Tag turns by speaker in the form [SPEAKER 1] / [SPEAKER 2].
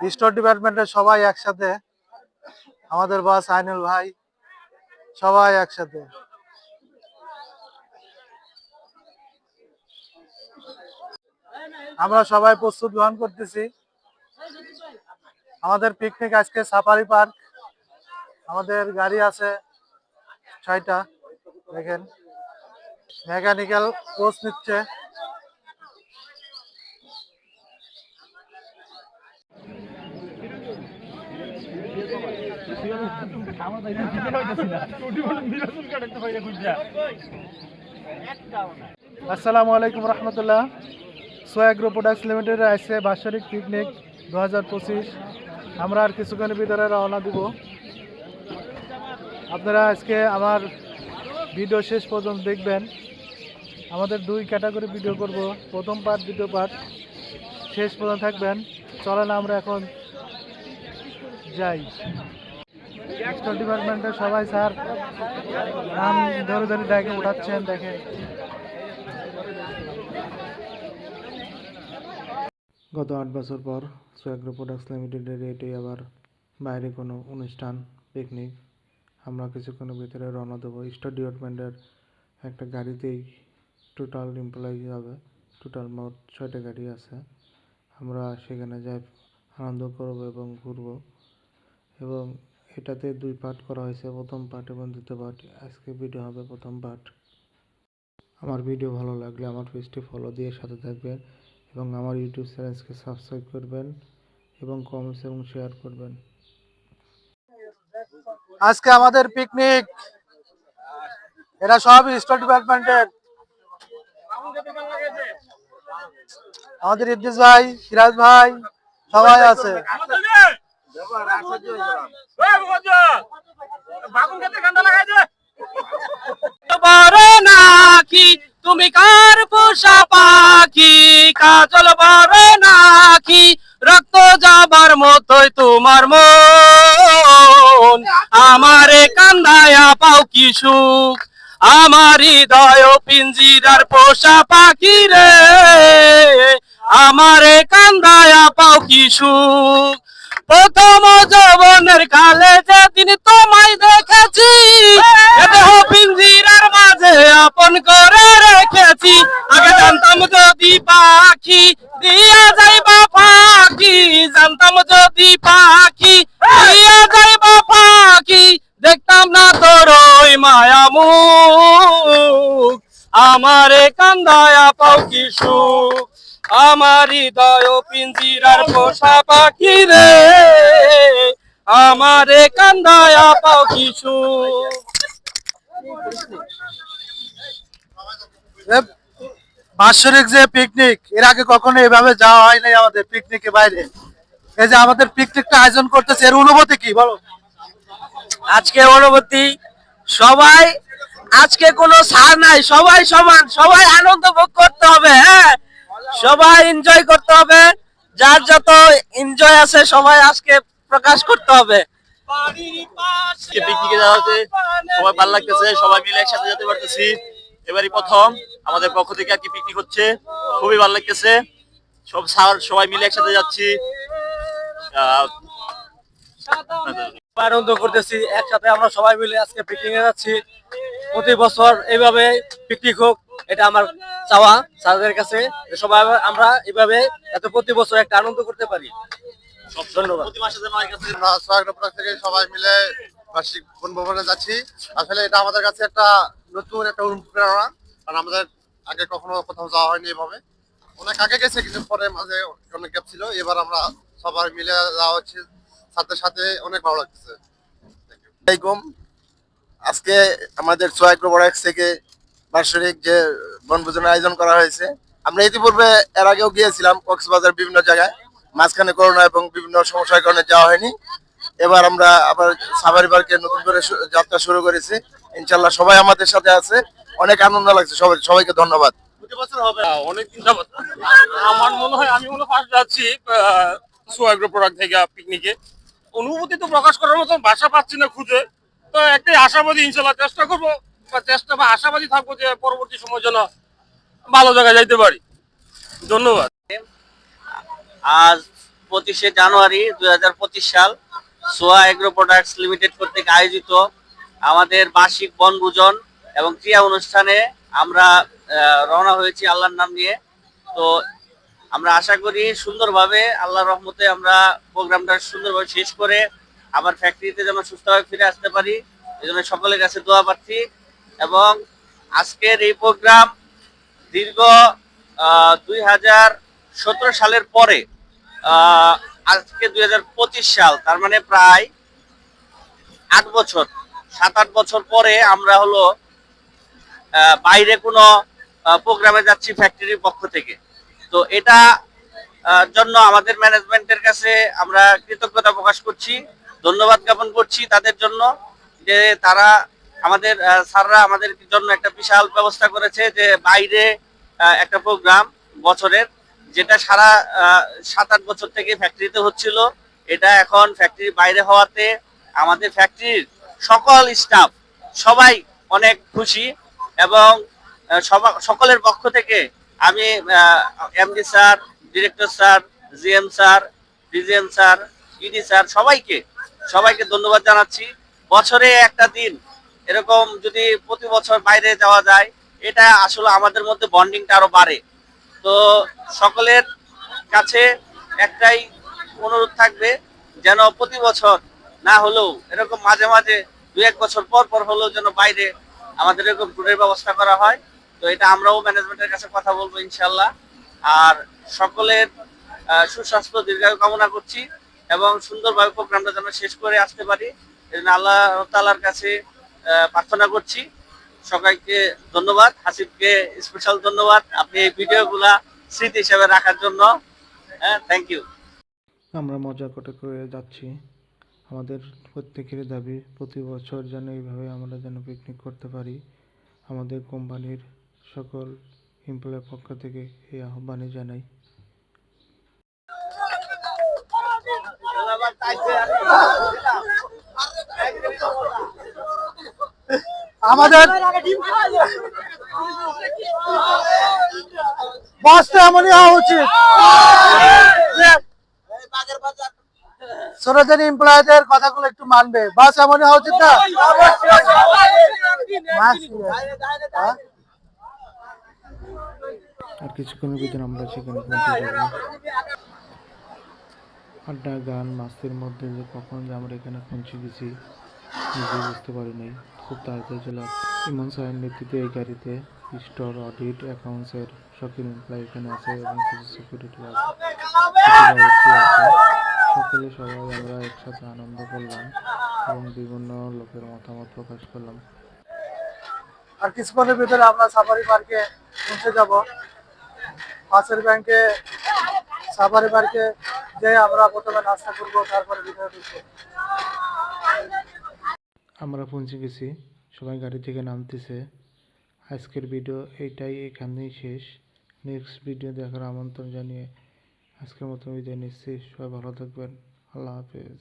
[SPEAKER 1] Store ডিপার্টমেন্টের সবাই একসাথে, আমাদের বাস আইনুল ভাই, সবাই একসাথে। আমরা সবাই প্রস্তুত গ্রহণ করতেছি। আমাদের পিকনিক আজকে সাফারি পার্ক আমাদের গাড়ি আছে ছয়টা, দেখেন। মেকানিক্যাল কোর্স নিচ্ছে। আসসালামু আলাইকুম রহমতুল্লাহ। সোয়াগ্রো প্রোডাক্টস লিমিটেড আসছে বাৎসরিক পিকনিক দু হাজার পঁচিশ। আমরা আর কিছুক্ষণের ভিতরে রওনা দিব। আপনারা আজকে আমার ভিডিও শেষ পর্যন্ত দেখবেন। আমাদের দুই ক্যাটাগরি ভিডিও করব। প্রথম পার্ট, দ্বিতীয় পার্ট শেষ পর্যন্ত থাকবেন। চলেন আমরা এখন যাই। স্টোর ডিপার্টমেন্টের সবাই, স্যার। নাম ধরে ধরে দেখে উঠাচ্ছেন দেখেন গত আট বছর পর সোয়াগ্রো প্রোডাক্টস লিমিটেডের এটি আবার বাইরে কোনো অনুষ্ঠান পিকনিক আমরা কিছুক্ষণের ভিতরে রওনা দেবো। স্টোর ডিপার্টমেন্টের একটা গাড়িতেই টোটাল এমপ্লয়ি হবে টোটাল মোট ছয়টা গাড়ি আছে। আমরা সেখানে যাই, আনন্দ করব এবং ঘুরব। এবং এটাতে দুই পার্ট করা হয়েছে। প্রথম পার্ট এবং দ্বিতীয় পার্ট আজকে ভিডিও হবে প্রথম পার্ট আমার ভিডিও ভালো লাগলে আমার পেজটি ফলো দিয়ে সাথে থাকবেন এবং আমার ইউটিউব চ্যানেলকে সাবস্ক্রাইব করবেন এবং কমেন্টস এবং শেয়ার করবেন। আজকে আমাদের পিকনিক এরা সব স্টোর ডিপার্টমেন্টের আমাদের ইদ্রিস ভাই, সিরাজ ভাই, সবাই আছে।
[SPEAKER 2] নাকি তুমি কার পোষা পাখি? কাজল বড় নাকি রক্ত যাবার মতোই তোমার মন। আমারে কান্দায়া পাও কি সুখ? আমার হৃদয় পিঞ্জিরার পোষা পাখি রে। আমারে কান্দায়া পাও কি সুখ? প্রথম যৌবনের কালে যেদিন তোমায় দেখেছি দেহ পিঞ্জিরার মাঝে আপন করে রেখেছি। আগে জানতাম যদি পাখি, দিয়া যাইবা পাখি, জানতাম যদি পাখি, দিয়া যাইবা পাখি, দেখতাম না তোর ওই মায়ামুখ আমারে কান্দায়া পাও কি সুখ। আমার হৃদয় পিঞ্জিরার পোষা পাখি রে। আমারে কান্দায়া পাও কি সুখ
[SPEAKER 1] বাৎসরিক যে পিকনিক এর আগে কখনো এভাবে যাওয়া হয় নাই আমাদের পিকনিকে বাইরে। এই যে আমাদের পিকনিকটা আয়োজন করতেছে এর অনুভূতি কি বলো?
[SPEAKER 2] আজকে অনুভূতি সবাই আজকে কোনো ছাড় নাই সবাই সমান সবাই আনন্দ ভোগ করতে হবে হ্যাঁ? সবাই এনজয় করতে হবে। যার যত এনজয় আছে সবাই আজকে প্রকাশ করতে হবে।
[SPEAKER 3] পিকনিকে যাওয়া হচ্ছে সবাই ভালো লাগতেছে সবাই মিলে একসাথে যেতে পারতেছি। এবারই প্রথম আমাদের পক্ষ থেকে আর কি পিকনিক হচ্ছে। খুবই ভালো লাগতেছে। সব স্যার সবাই মিলে একসাথে যাচ্ছি।
[SPEAKER 2] আনন্দ করতেছি। একসাথে আমরা সবাই মিলে আজকে পিকনিকে যাচ্ছি। প্রতি বছর এইভাবে পিকনিক হোক এটা আমার চাওয়া স্যারদের কাছে সবাই আমরা এইভাবে এত প্রতি বছর একটা আনন্দ করতে পারি। ধন্যবাদ।
[SPEAKER 4] থেকে সবাই মিলে বার্ষিক বনভবনে যাচ্ছি। আসলে এটা আমাদের কাছে একটা নতুন একটা অনুপ্রেরণা কারণ আমাদের আগে কখনো কোথাও যাওয়া হয়নি এভাবে। অনেক আগে গেছে পরে মাঝে অনেক গ্যাপ ছিল এবার আমরা সবাই মিলে যাওয়া হচ্ছে। সাথে সাথে অনেক ভালো লাগছে।
[SPEAKER 5] আলাইকুম আজকে আমাদের সোয়াগ্রো প্রোডাক্টস থেকে বার্ষিক যে বনভোজনের আয়োজন করা হয়েছে, আমরা ইতিপূর্বে এর আগেও গিয়েছিলাম কক্সবাজার বিভিন্ন জায়গায়। মাঝখানে করোনা এবং বিভিন্ন সমস্যার কারণে যাওয়া হয়নি। এবার আমরা আবার সাফারি পার্কে নতুন করে যাত্রা শুরু করেছি। ইনশাল্লাহ সবাই আমাদের সাথে আছে। অনেক আনন্দ লাগছে। সবাই, সবাইকে ধন্যবাদ।
[SPEAKER 3] আমার মনে হয়, আমি মনে যাচ্ছি থেকে পিকনিকে। অনুভূতি তো প্রকাশ করার মতো বাসা পাচ্ছি না খুঁজে। তো একটাই আশাবাদী, ইনশাল্লাহ চেষ্টা করব, বা চেষ্টা বা আশাবাদী থাকব যে পরবর্তী সময় যেন ভালো জায়গায় যাইতে পারি। ধন্যবাদ।
[SPEAKER 2] আজ
[SPEAKER 6] পঁচিশে জানুয়ারি দুই হাজার পঁচিশ সাল সোয়া এগ্রো প্রোডাক্টস লিমিটেড কর্তৃক আয়োজিত আমাদের বার্ষিক বনভোজন এবং ক্রিয়া অনুষ্ঠানে আমরা রওনা হয়েছি আল্লাহর নাম নিয়ে। তো আমরা আশা করি সুন্দরভাবে, আল্লাহর রহমতে আমরা প্রোগ্রামটা সুন্দরভাবে শেষ করে আবার ফ্যাক্টরিতে যেন সুস্থভাবে ফিরে আসতে পারি এই জন্য সকলের কাছে দোয়া প্রার্থী। এবং আজকের এই প্রোগ্রাম দীর্ঘ দুই হাজার সতেরো সালের পরে আজকে দুই হাজার পঁচিশ সাল, তার মানে প্রায় আট বছর, সাত আট বছর পরে আমরা হলো বাইরে কোনো প্রোগ্রামে যাচ্ছি ফ্যাক্টরির পক্ষ থেকে। তো এটা জন্য আমাদের ম্যানেজমেন্টের কাছে আমরা কৃতজ্ঞতা প্রকাশ করছি। ধন্যবাদ জ্ঞাপন করছি তাদের জন্য যে তারা আমাদের স্যাররা আমাদের জন্য একটা বিশাল ব্যবস্থা করেছে যে বাইরে একটা প্রোগ্রাম বছরের, যেটা সারা সাত আট বছর থেকে ফ্যাক্টরিতে হচ্ছিল। এটা এখন ফ্যাক্টরির বাইরে হওয়াতে আমাদের ফ্যাক্টরির সকল স্টাফ সবাই অনেক খুশি এবং সকলের পক্ষ থেকে আমি MD sir director sir GM sir DGM sir ED sir সবাইকে সবাইকে ধন্যবাদ জানাচ্ছি। বছরে একটা দিন, এরকম যদি প্রতি বছর বাইরে যাওয়া যায়, এটা আসলে আমাদের মধ্যে বন্ডিংটা আরও বাড়ে। তো সকলের কাছে একটাই অনুরোধ থাকবে, যেন প্রতি বছর না হলেও, এরকম মাঝে মাঝে দু এক বছর পর পর হলেও যেন বাইরে আমাদের এরকম ট্যুরের ব্যবস্থা করা হয়। তো এটা আমরাও ম্যানেজমেন্টের কাছে কথা বলব ইনশাল্লাহ। আর সকলের সুস্বাস্থ্য দীর্ঘায়ু কামনা করছি। এবং সুন্দরভাবে প্রোগ্রামটা যেন শেষ করে আসতে পারি। আল্লাহ তালার কাছে প্রার্থনা করছি। সবাইকে ধন্যবাদ। হাসিবকে স্পেশাল ধন্যবাদ। আপনি এই ভিডিওগুলা স্মৃতি হিসাবে রাখার জন্য। হ্যাঁ থ্যাংক ইউ
[SPEAKER 7] আমরা মজা করে করে যাচ্ছি। আমাদের প্রত্যেকের দাবি, প্রতি বছর যেন এইভাবে আমরা যেন পিকনিক করতে পারি। আমাদের কোম্পানির সকল এমপ্লয়ের পক্ষ থেকে এই আহ্বানই জানাই।
[SPEAKER 1] আমাদের বাস তো এমনই হওয়া উচিত। ছোটদের এমপ্লয়ীদের কথাগুলো একটু মানবে। বাস এমনই হওয়া উচিত না? হ্যাঁ?
[SPEAKER 7] আর কিছুক্ষণের ভিতরে আমরা সেখানে পৌঁছে যাব। আড্ডা, গান, মাস্তির মধ্যে যে কখন যে আমরা এখানে পৌঁছে গেছি নিজে বুঝতে পারি নাই। খুব তাড়াতাড়ি চলে। ইমন সাহের নেতৃত্বে এই গাড়িতে স্টোর, অডিট, অ্যাকাউন্টসের সকল এমপ্লয় এখানে আছে এবং কিছু সিকিউরিটি আছে। সকলে সবাই আমরা একসাথে আনন্দ করলাম এবং বিভিন্ন লোকের মতামত প্রকাশ করলাম।
[SPEAKER 1] আর কিছুক্ষণের ভিতরে আমরা সাফারি পার্কে পৌঁছে যাব। পাশের ব্যাংকে সাফারি পার্কে যে আমরা প্রথমে নাস্তা করব, তারপরে ভিতরে ঢুকবো
[SPEAKER 7] আমরা পৌঁছে গেছি। সবাই গাড়ি থেকে নামতেছে। আজকের ভিডিও এইটাই এখানেই শেষ। নেক্সট ভিডিও দেখার আমন্ত্রণ জানিয়ে আজকের মতো বিদায় নিচ্ছি। সবাই ভালো থাকবেন। আল্লাহ হাফেজ।